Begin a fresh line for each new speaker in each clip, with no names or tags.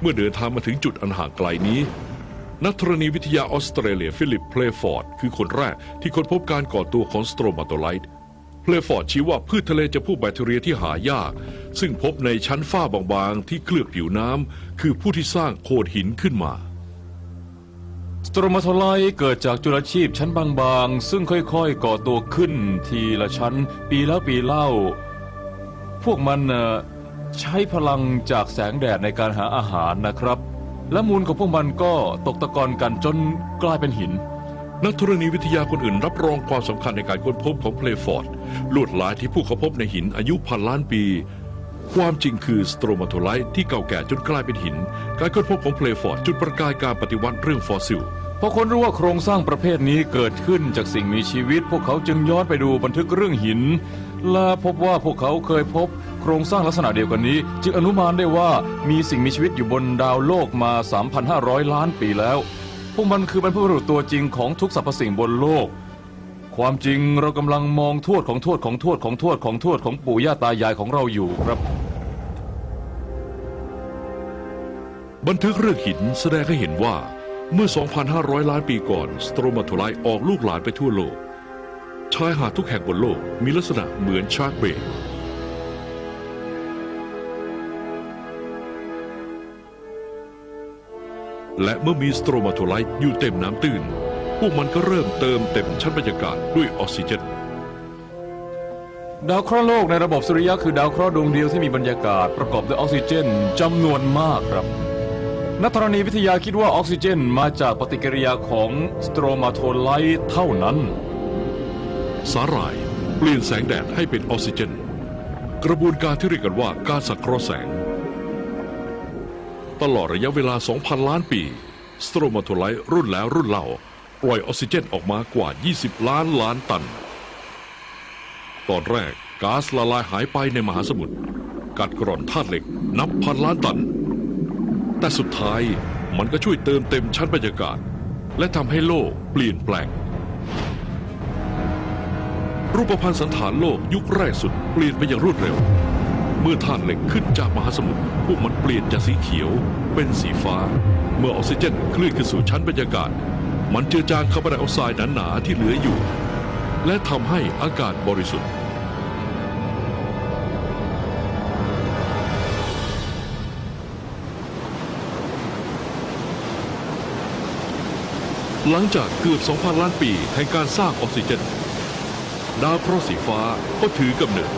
เมื่อเดินทางมาถึงจุดอันห่างไกลนี้ นักธรณีวิทยาออสเตรเลียฟิลิปเพลฟอร์ด คือคนแรกที่ค้นพบการก่อตัวของสโตรมาโตไลต์เพลฟอร์ดชี้ว่าพืชทะเลจะพวกแบคทีเรียที่หายาก ซึ่งพบในชั้นฝ้าบางๆ ที่เคลือบผิวน้ำคือผู้ที่สร้างโขดหินขึ้นมา
สโตรมาโทไลต์เกิดจากจุลชีพชั้นบางๆ ซึ่งค่อยๆ ก่อตัวขึ้นทีละชั้น ปีแล้วปีเล่า พวกมันเอ่อ ใช้พลังจากแสงแดดในการหาอาหารนะครับ และมูลของพวกมันก็ตกตะกอนกันจนกลายเป็นหิน
นักธรณีวิทยาคนอื่นรับรองความสำคัญในการค้นพบของเพลฟอร์ดลวดลายที่ผู้เขาพบในหินอายุพันล้านปี ความจริงคือสโตรมาโทไลต์ที่เก่าแก่จนกลายเป็นหิน การค้นพบของเพลฟอร์ดจุดประกายการปฏิวัติเรื่องฟอสซิล
พอคนรู้ว่าโครงสร้างประเภทนี้เกิดขึ้นจากสิ่งมีชีวิต พวกเขาจึงย้อนไปดูบันทึกเรื่องหิน และพบว่าพวกเขาเคยพบโครงสร้างลักษณะเดียวกันนี้ จึงอนุมานได้ว่ามีสิ่งมีชีวิตอยู่บนดาวโลกมา 3,500 ล้านปีแล้ว พวกมันคือบรรพบุรุษตัวจริงของทุกสรรพสิ่งบนโลก ความจริงเรากำลังมองทวดของทวดของทวดของทวดของทวดของปู่ย่าตายายของเราอยู่ครับ
บันทึกเรื่องหินแสดงให้เห็นว่าเมื่อ 2,500 ล้านปีก่อน สโตรมาโทไลต์ออกลูกหลานไปทั่วโลก ชายหาดทุกแห่งบนโลกมีลักษณะเหมือนชาร์กเบย์และเมื่อมีสโตรมาโทไลต์อยู่เต็มน้ำตื้น พวกมันก็เริ่มเติมเต็มชั้นบรรยากาศด้วยออกซิเจน
ดาวเคราะห์โลกในระบบสุริยะคือดาวเคราะห์ดวงเดียวที่มีบรรยากาศประกอบด้วยออกซิเจนจำนวนมากครับ นักธรณีวิทยาคิดว่าออกซิเจนมาจากปฏิกิริยาของสโตรมาโทไลต์เท่านั้น
สาหร่ายเปลี่ยนแสงแดดให้เป็นออกซิเจน กระบวนการที่เรียกกันว่าการสังเคราะห์แสง ตลอดระยะเวลา 2,000 ล้านปีสโตรมาโทไลต์รุ่นแล้วรุ่นเล่า ปล่อยออกซิเจนออกมากว่า 20 ล้านล้านตัน ตอนแรกก๊าซละลายหายไปในมหาสมุทรกัดกร่อนธาตุเหล็กนับพันล้านตัน แต่สุดท้ายมันก็ช่วยเติมเต็มชั้นบรรยากาศ และทำให้โลกเปลี่ยนแปลง รูปพันธ์สันฐานโลกยุคแรกสุดเปลี่ยนไปอย่างรวดเร็ว เมื่อธาตุเหล็กขึ้นจากมหาสมุทรพวกมันเปลี่ยนจากสีเขียว เป็นสีฟ้า เมื่อออกซิเจนเคลื่อนขึ้นสู่ชั้นบรรยากาศ มันเจือจางคาร์บอนไดออกไซด์หนาๆที่เหลืออยู่ และทำให้อากาศบริสุทธิ์หลังจากเกือบ 2,000 ล้านปีแห่งการสร้างออกซิเจน ดาวเคราะห์สีฟ้าก็ถือกำเนิด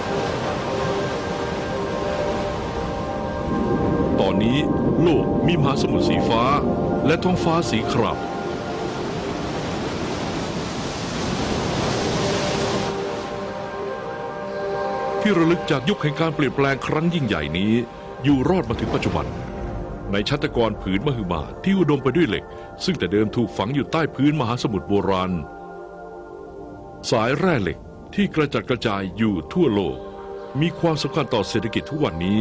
ตอนนี้โลกมีมหาสมุทรสีฟ้าและท้องฟ้าสีครามที่ระลึกจากยุคแห่งการเปลี่ยนแปลงครั้งยิ่งใหญ่นี้ อยู่รอดมาถึงปัจจุบัน ในชัตกรผืนมหึมาที่อุดมไปด้วยเหล็ก ซึ่งแต่เดิมถูกฝังอยู่ใต้พื้นมหาสมุทรโบราณ สายแร่เหล็ก ที่กระจัดกระจายอยู่ทั่วโลก มีความสำคัญต่อเศรษฐกิจทุกวันนี้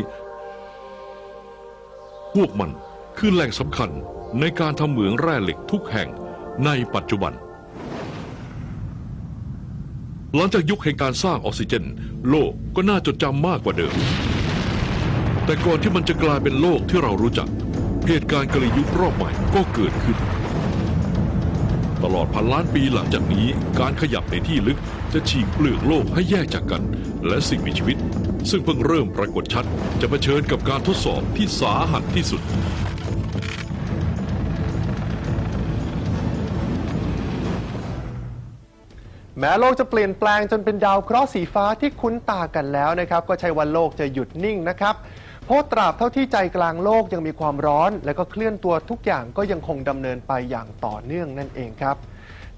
พวกมันคือแหล่งสำคัญในการทำเหมืองแร่เหล็กทุกแห่งในปัจจุบัน หลังจากยุคแห่งการสร้างออกซิเจน โลกก็น่าจดจำมากกว่าเดิม แต่ก่อนที่มันจะกลายเป็นโลกที่เรารู้จัก เหตุการณ์กลยุครอบใหม่ก็เกิดขึ้น ตลอดพันล้านปีหลังจากนี้ การขยับในที่ลึกจะฉีกเปลือกโลกให้แยกจากกัน และสิ่งมีชีวิต ซึ่งเพิ่งเริ่มปรากฏชัด จะเผชิญกับการทดสอบที่สาหัสที่สุด
แม้โลกจะเปลี่ยนแปลงจนเป็นดาวเคราะห์สีฟ้าที่คุ้นตากันแล้วนะครับ ก็ใช่วันโลกจะหยุดนิ่งนะครับ เพราะตราบเท่าที่ใจกลางโลกยังมีความร้อน และก็เคลื่อนตัวทุกอย่างก็ยังคงดำเนินไปอย่างต่อเนื่องนั่นเองครับ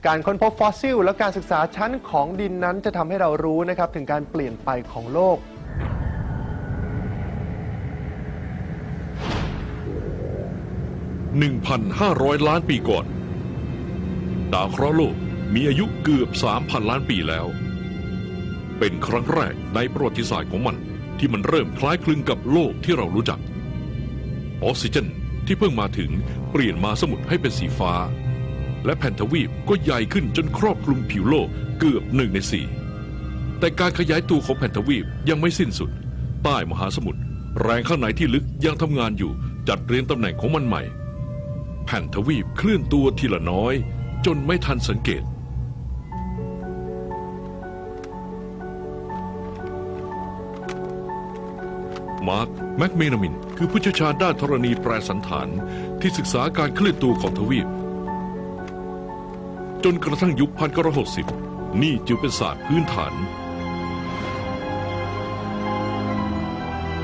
การค้นพบฟอสซิล และการศึกษาชั้นของดินนั้นจะทำให้เรารู้นะครับถึงการเปลี่ยนไปของโลก
1,500 ล้านปีก่อน ดาวเคราะห์โลกมีอายุเกือบ 3,000 ล้านปีแล้ว เป็นครั้งแรกในประวัติศาสตร์ของมัน ที่มันเริ่มคล้ายคลึงกับโลกที่เรารู้จัก ออกซิเจนที่เพิ่งมาถึงเปลี่ยนมาสมุทรให้เป็นสีฟ้า และแผ่นทวีปก็ใหญ่ขึ้นจนครอบคลุมผิวโลกเกือบหนึ่งในสี่แต่การขยายตัวของแผ่นทวีปยังไม่สิ้นสุด ใต้มหาสมุทรแรงข้างในที่ลึกยังทำงานอยู่จัดเรียงตำแหน่งของมันใหม่ แผ่นทวีปเคลื่อนตัวทีละน้อย จนไม่ทันสังเกต มาร์คแมคเมนามิน คือผู้เชี่ยวชาญด้านธรณีแปรสันฐาน ที่ศึกษาการเคลื่อนตัวของทวีป จนกระทั่งยุค1960นี่จึงเป็นศาสตร์พื้นฐาน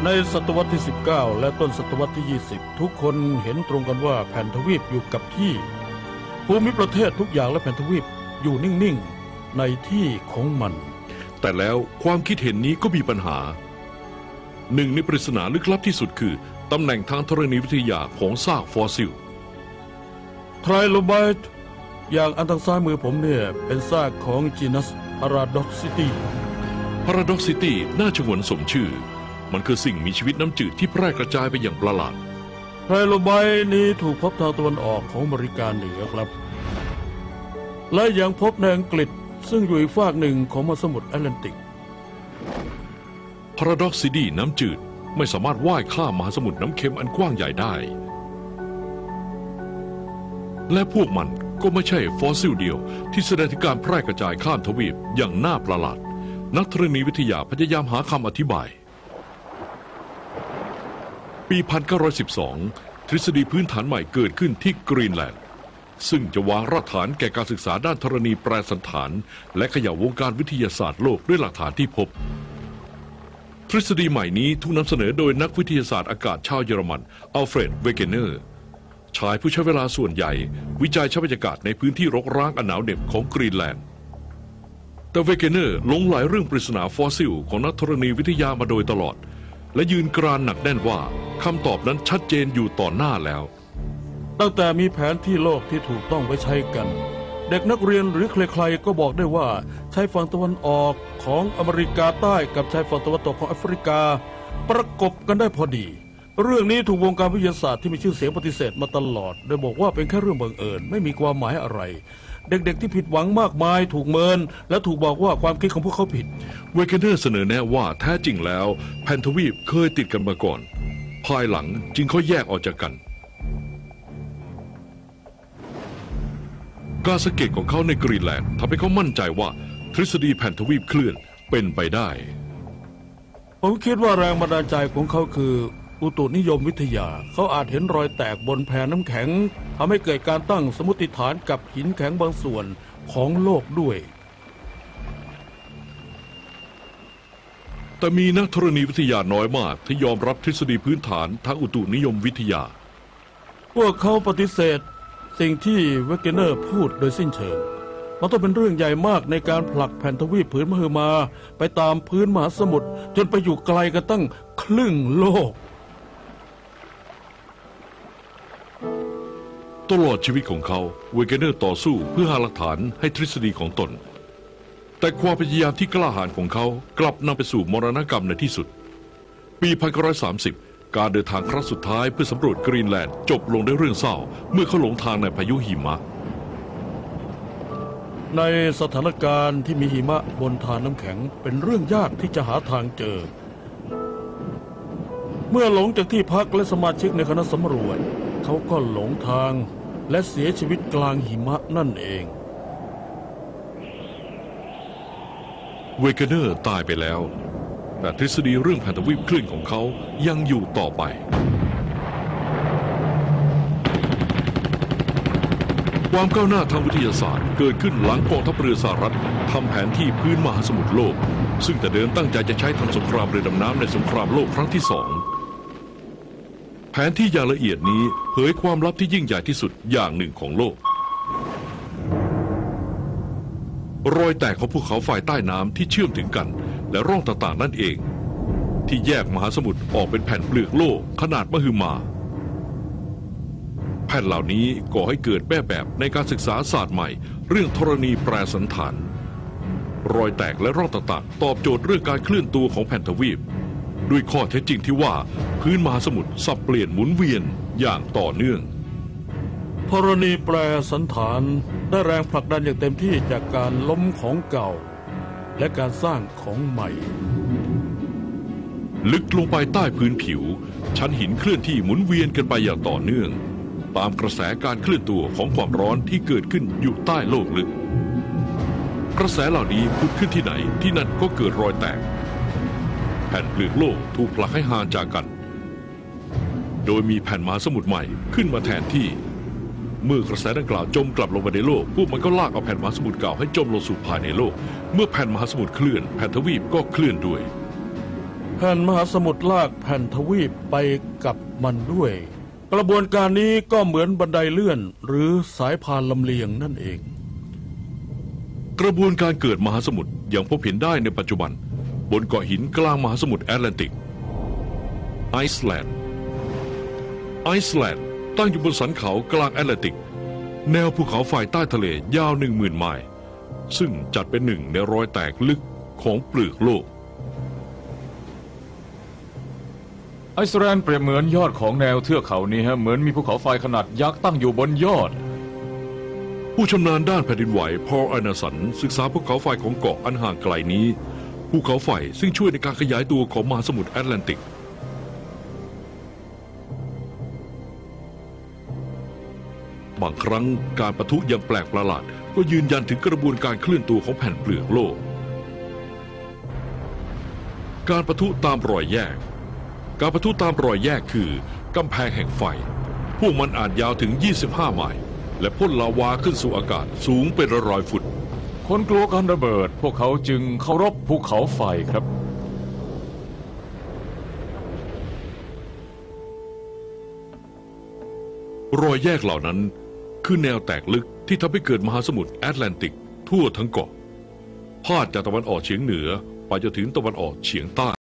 ในศตวรรษที่ 19 และต้นศตวรรษที่ 20 ทุกคนเห็นตรงกันว่าแผ่นทวีปอยู่กับที่ ภูมิประเทศทุกอย่างและแผ่นทวีปอยู่นิ่ง ๆ ในที่ของมัน
แต่แล้วความคิดเห็นนี้ก็มีปัญหา หนึ่งในปริศนาลึกลับที่สุดคือ ตำแหน่งทางธรณีวิทยาของซากฟอสซิล
ไทรโลไบต์อย่างอันทางซ้ายมือผมเนี่ย เป็นซากของจีนัสอาราดอกซิตี้
Paradoxity น่าชงวนสมชื่อ มันคือสิ่งมีชีวิตน้ำจืดที่แพร่กระจายไปอย่างประหลาด
ไทรโลไบต์นี้ถูกพบทางตะวันออกของอเมริกาเหนือครับ และยังพบในอังกฤษซึ่งอยู่อีกฝากหนึ่งของมหาสมุทรแอตแลนติก
Paradoxity น้ำจืดไม่สามารถว่ายข้ามมหาสมุทรน้ำเค็มอันกว้างใหญ่ได้ และพวกมันก็ไม่ใช่ฟอสซิลเดียวที่แสดงถึงการแพร่กระจายข้ามทวีปอย่างน่าประหลาด นักธรณีวิทยาพยายามหาคำอธิบาย ปี 1912 ทฤษฎีพื้นฐานใหม่เกิดขึ้นที่กรีนแลนด์ ซึ่งจะวางรากฐานแก่การศึกษาด้านธรณีแปรสันฐาน และขยายวงการวิทยาศาสตร์โลกด้วยหลักฐานที่พบ ทฤษฎีใหม่นี้ถูกนำเสนอโดยนักวิทยาศาสตร์อากาศชาวเยอรมันอัลเฟรดเวเกเนอร์ชายผู้ใช้เวลาส่วนใหญ่ วิจัยชัพยากาศในพื้นที่รกร้างอันหนาวเหน็บของกรีนแลนด์ แต่เวเกเนอร์หลงไหลเรื่องปริศนาฟอสซิล ของนักธรณีวิทยามาโดยตลอด และยืนกรานหนักแน่นว่าคำตอบนั้นชัดเจนอยู่ต่อหน้าแล้ว
ตั้งแต่มีแผนที่โลกที่ถูกต้องไว้ใช้กัน เด็กนักเรียนหรือใครๆก็บอกได้ว่าชายฝั่งตะวันออกของอเมริกาใต้กับชายฝั่งตะวันตกของแอฟริกา ประกบกันได้พอดี เรื่องนี้ถูกวงการวิทยาศาสตร์ที่มีชื่อเสียงปฏิเสธมาตลอด โดยบอกว่าเป็นแค่เรื่องบังเอิญไม่มีความหมายอะไร เด็กๆที่ผิดหวังมากมายถูกเมิน และถูกบอกว่าความคิดของพวกเขาผิด
เวเกเนอร์เสนอแนะว่าแท้จริงแล้วแผ่นทวีปเคยติดกันมาก่อน ภายหลังจึงค่อยแยกออกจากกัน การสังเกตของเขาในกรีนแลนด์ทำให้เขามั่นใจว่าทฤษฎีแผ่นทวีปเคลื่อนเป็นไปได้
ผมคิดว่าแรงบันดาลใจของเขาคือ อุตุนิยมวิทยา เขาอาจเห็นรอยแตกบนแผ่นน้ำแข็งทำให้เกิดการตั้งสมมติฐานกับหินแข็งบางส่วนของโลกด้วย
แต่มีนักธรณีวิทยาน้อยมากที่ยอมรับทฤษฎีพื้นฐานทางอุตุนิยมวิทยา
พวกเขาปฏิเสธ สิ่งที่เวกเกเนอร์พูดโดยสิ้นเชิง มันต้องเป็นเรื่องใหญ่มากในการผลักแผ่นทวีปผืนมหึมา ไปตามพื้นมหาสมุทรจนไปอยู่ไกลกันตั้งครึ่งโลก
ตลอดชีวิตของเขาเวกเกเนอร์ต่อสู้เพื่อหาหลักฐานให้ทฤษฎีของตน แต่ความพยายามที่กล้าหาญของเขากลับนำไปสู่มรณกรรมในที่สุด ปี 1930 การเดินทางครั้งสุดท้ายเพื่อสำรวจกรีนแลนด์จบลงด้วยเรื่องเศร้า เมื่อเขาหลงทางในพายุหิมะ
ในสถานการณ์ที่มีหิมะบนทานน้ำแข็งเป็นเรื่องยากที่จะหาทางเจอ เมื่อหลงจากที่พักและสมาชิกในคณะสำรวจ เขาก็หลงทางและเสียชีวิตกลางหิมะนั่นเอง
เวเกเนอร์ตายไปแล้ว แต่ทฤษฎีเรื่องแผ่นทวีปเคลื่อนของเขายังอยู่ต่อไป ความก้าวหน้าทางวิทยาศาสตร์ เกิดขึ้นหลังกองทัพเรือสหรัฐทำแผนที่พื้นมหาสมุทรโลก ซึ่งแต่เดิมตั้งใจจะใช้ทำสงครามเรือดำน้ำในสงครามโลกครั้งที่สองแผนที่อย่างละเอียดนี้เผยความลับที่ยิ่งใหญ่ที่สุดอย่างหนึ่งของโลกรอยแตกของภูเขาไฟใต้น้ำที่เชื่อมถึงกัน และร่องต่างๆนั่นเอง ที่แยกมหาสมุทรออกเป็นแผ่นเปลือกโลกขนาดมหึมา แผ่นเหล่านี้ก่อให้เกิดแม่แบบในการศึกษาศาสตร์ใหม่ เรื่องธรณีแปรสันฐาน รอยแตกและร่องต่างๆ ตอบโจทย์เรื่องการเคลื่อนตัวของแผ่นทวีป ด้วยข้อเท็จจริงที่ว่าพื้นมหาสมุทรสับเปลี่ยนหมุนเวียนอย่างต่อเนื่อง
ธรณีแปรสันฐานได้แรงผลักดันอย่างเต็มที่จากการล้มของเก่า และการสร้างของใหม่
ลึกลงไปใต้พื้นผิว ชั้นหินเคลื่อนที่หมุนเวียนกันไปอย่างต่อเนื่อง ตามกระแสการเคลื่อนตัวของความร้อนที่เกิดขึ้นอยู่ใต้โลกลึก กระแสเหล่านี้พุดขึ้นที่ไหนที่นั่นก็เกิดรอยแตก แผ่นเปลือกโลกถูกผลักให้ห่างจากกัน โดยมีแผ่นมาสมุทรใหม่ขึ้นมาแทนที่เมื่อกระแสดังกล่าวจมกลับลงมาในโลก พวกมันก็ลากเอาแผ่นมาสมุทรเก่าให้จมลงสู่ภายในโลก เมื่อแผ่นมหาสมุทรเคลื่อน แผ่นทวีปก็เคลื่อนด้วย
แผ่นมหาสมุทรลากแผ่นทวีปไปกับมันด้วย กระบวนการนี้ก็เหมือนบันไดเลื่อน หรือสายพานลำเลียงนั่นเอง
กระบวนการเกิดมหาสมุทรยังพบเห็นได้ในปัจจุบัน บนเกาะหินกลางมหาสมุทรแอตแลนติก ไอซ์แลนด์ ไอซ์แลนด์ตั้งอยู่บนสันเขากลางแอตแลนติก แนวภูเขาไฟใต้ทะเลยาวหนึ่งหมื่นไมล์ ซึ่งจัดเป็นหนึ่งในรอยแตกลึกของเปลือกโลก
ไอซ์แลนด์เปรียบเหมือนยอดของแนวเทือกเขานี้ฮะเหมือนมีภูเขาไฟขนาดยักษ์ตั้งอยู่บนยอด
ผู้ชำนาญด้านแผ่นดินไหวพอลอนาสัน ศึกษาภูเขาไฟของเกาะอันห่างไกลนี้ภูเขาไฟซึ่งช่วยในการขยายตัวของมหาสมุทรแอตแลนติก บางครั้งการประทุอย่างแปลกประหลาด ก็ยืนยันถึงกระบวนการเคลื่อนตัวของแผ่นเปลือกโลก การประทุตามรอยแยก การประทุตามรอยแยกคือกำแพงแห่งไฟ พวกมันอาจยาวถึง 25 ไมล์และพ่นลาวาขึ้นสู่อากาศสูงเป็นร้อยๆฟุต
คนกลัวการระเบิด พวกเขาจึงเคารพภูเขาไฟครับ
รอยแยกเหล่านั้นคือแนวแตกลึก ที่ทำให้เกิดมหาสมุทรแอตแลนติก ทั่วทั้งเกาะพาดจากตะวันออกเฉียงเหนือไปจนถึงตะวันออกเฉียงใต้